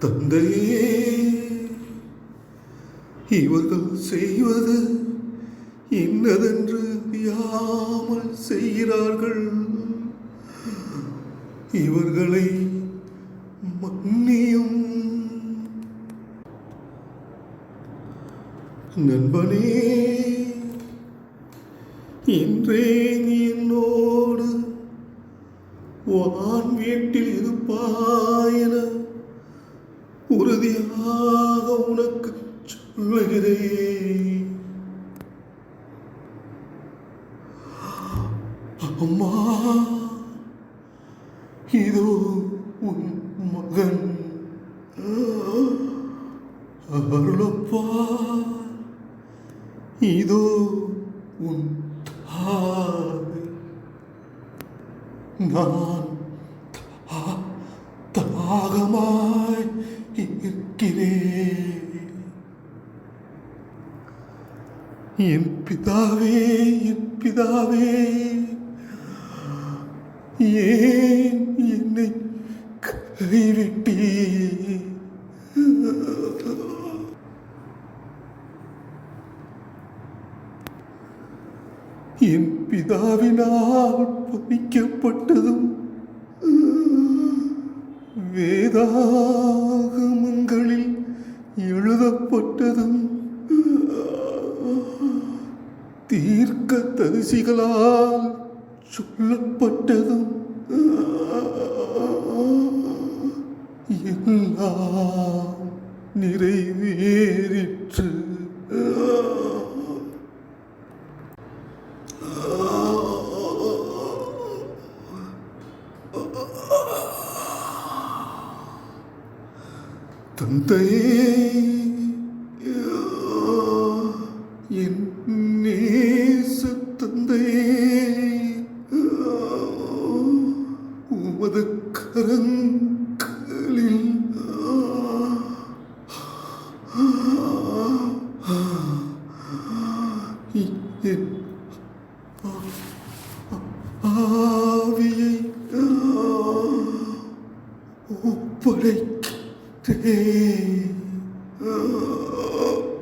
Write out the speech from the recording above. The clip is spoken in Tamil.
தந்தையே இவர்கள் செய்வது இன்னதென்று வியாமல் செய்கிறார்கள். இவர்களை மன்னியும். நண்பனே இன்றே நீ என்னோடு வான் வீட்டில் இருப்பார் உறுதியாக உனக்கு சொல்லுகிறேன். அம்மா இதோ உன் மகன். அருளப்பா இதோ உன் தாய். நான் தாகமா தாகமாய் என் பிதாவே என் பிதாவே ஏன் என்னை கைவிட்டே என் பிதாவினால் பணிக்கப்பட்டதும் வேதா எழுதப்பட்டதும் தீர்க்க தரிசிகளால் சொல்லப்பட்டதும் எல்லாம் நிறைவேறிற்று. Oh தந்தையே என் நேச தந்தையே உமது கரங்களில் என் ஆவியை ஒப்படைக்கிறேன் Oh.